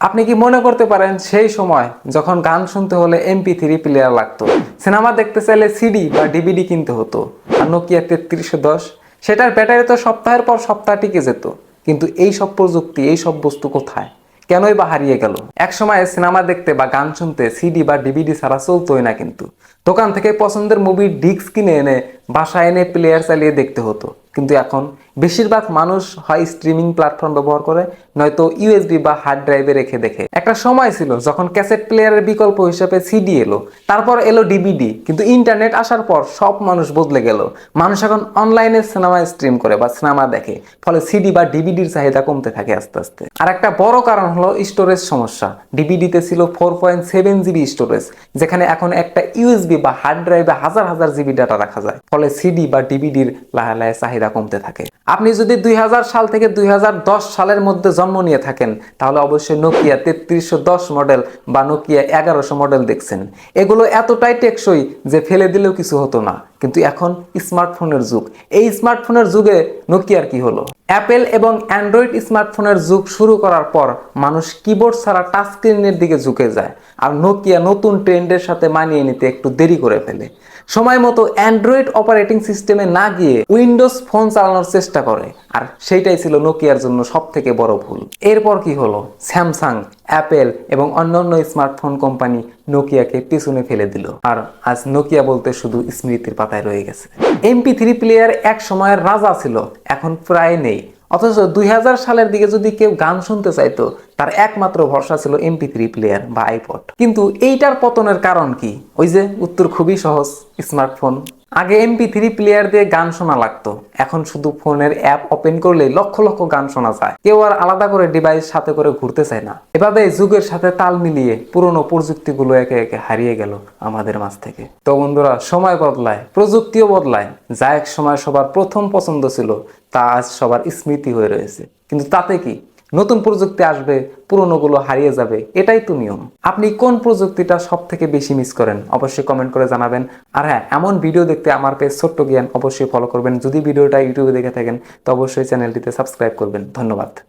আপনি কি মনে করতে পারেন সেই সময় যখন গান শুনতে হলে এমপি থ্রি প্লেয়ার লাগতো? সিনেমা দেখতে চাইলে সিডি বা ডিভিডি কিনতে হতো, আর নোকিয়া তেত্রিশশো দশ। সেটার ব্যাটারি তো সপ্তাহের পর সপ্তাহ টিকে যেত। কিন্তু এই সব প্রযুক্তি, এই সব বস্তু কোথায়? কেনই বা হারিয়ে গেল? এক সময় সিনেমা দেখতে বা গান শুনতে সিডি বা ডিভিডি ছাড়া চলতোই না কিন্তু। দোকান থেকে পছন্দের মুভির ডিস্ক কিনে এনে বাসায় এনে প্লেয়ার চালিয়ে দেখতে হতো। কিন্তু এখন বেশিরভাগ মানুষ হয় স্ট্রিমিং প্ল্যাটফর্ম ব্যবহার করে, নয়তো ইউএসবি বা হার্ড ড্রাইভে রেখে দেখে। একটা সময় ছিল যখন ক্যাসেট প্লেয়ারের বিকল্প হিসেবে সিডি এলো, তারপর এলো ডিভিডি কিন্তু ইন্টারনেট আসার পর সব মানুষ বদলে গেল। মানুষ এখন অনলাইনে সিনেমা স্ট্রিম করে বা সিনেমা দেখে, ফলে সিডি বা ডিভিডির চাহিদা কমতে থাকে আস্তে আস্তে। আর একটা বড় কারণ হলো স্টোরেজ সমস্যা। ডিভিডিতে ছিল four point seven GB storage যেখানে এখন একটা ইউএসবি বা হার্ড ড্রাইভে হাজার হাজার জিবি ডাটা রাখা যায়। ফলে সিডি বা ডিভিডির লাহে লাহে চাহিদা কমতে থাকে। আপনি যদি দুই হাজার সাল থেকে দুই হাজার দশ সালের মধ্যে জন্ম নিয়ে থাকেন, তাহলে অবশ্যই নোকিয়া তেত্রিশশো মডেল বা নোকিয়া এগারোশো মডেল দেখছেন। এগুলো এতটাই টেকসই যে ফেলে দিলেও কিছু হতো না। কিন্তু এখন স্মার্টফোনের যুগ। এই স্মার্টফোনের যুগে নোকিয়ার কি হলো? অ্যাপেল এবং অ্যান্ড্রয়েড স্মার্টফোনের যুগ শুরু করার পর মানুষ কিবোর্ড ছাড়া টাচ স্ক্রিনের দিকে ঝুঁকে যায় আর নোকিয়া নতুন ট্রেন্ডের সাথে মানিয়ে নিতে একটু দেরি করে ফেলে। সময় মতো অ্যান্ড্রয়েড অপারেটিং সিস্টেমে না গিয়ে উইন্ডোজ ফোন চালানোর চেষ্টা করে। আর সেইটাই ছিল নোকিয়ার জন্য সব থেকে বড় ভুল। এরপর কি হলো? স্যামসাং অ্যাপেল এবং অন্যান্য স্মার্টফোন কোম্পানি নোকিয়াকে পিছনে ফেলে দিল। আর আজ নোকিয়া বলতে শুধু স্মৃতির পাতায় রয়ে গেছে। এমপি থ্রি প্লেয়ার এক সময়ের রাজা ছিল, এখন প্রায় নেই। অথচ দুই হাজার সালের দিকে যদি কেউ গান শুনতে চাইতো, তার একমাত্র ভরসা ছিল এমপি থ্রি প্লেয়ার বা আইপড কিন্তু এইটার পতনের কারণ কি? ওই যে উত্তর খুবই সহজ, স্মার্টফোন আগে এমপি থ্রি প্লেয়ার দিয়ে গান শোনা লাগতো। এখন শুধু ফোনের অ্যাপ ওপেন করলে লক্ষ লক্ষ গান শোনা যায়। কেউ আর আলাদা করে ডিভাইস সাথে করে ঘুরতে চায় না। এভাবে যুগের সাথে তাল মিলিয়ে পুরনো প্রযুক্তিগুলো একে একে হারিয়ে গেল আমাদের মাঝ থেকে। তো বন্ধুরা, সময় বদলায়, প্রযুক্তিও বদলায়। যা এক সময় সবার প্রথম পছন্দ ছিল, তা আজ সবার স্মৃতি হয়ে রয়েছে। কিন্তু তাতে কি? নতুন প্রযুক্তি আসবে, পুরনোগুলো হারিয়ে যাবে, এটাই তো নিয়ম। আপনি কোন প্রযুক্তিটা সব থেকে বেশি মিস করেন? অবশ্যই কমেন্ট করে জানাবেন। আর হ্যাঁ এমন ভিডিও দেখতে আমার পেজ ছোট্ট জ্ঞান অবশ্যই ফলো করবেন। যদি ভিডিওটা ইউটিউবে দেখে থাকেন, তো অবশ্যই চ্যানেলটিতে সাবস্ক্রাইব করবেন। ধন্যবাদ।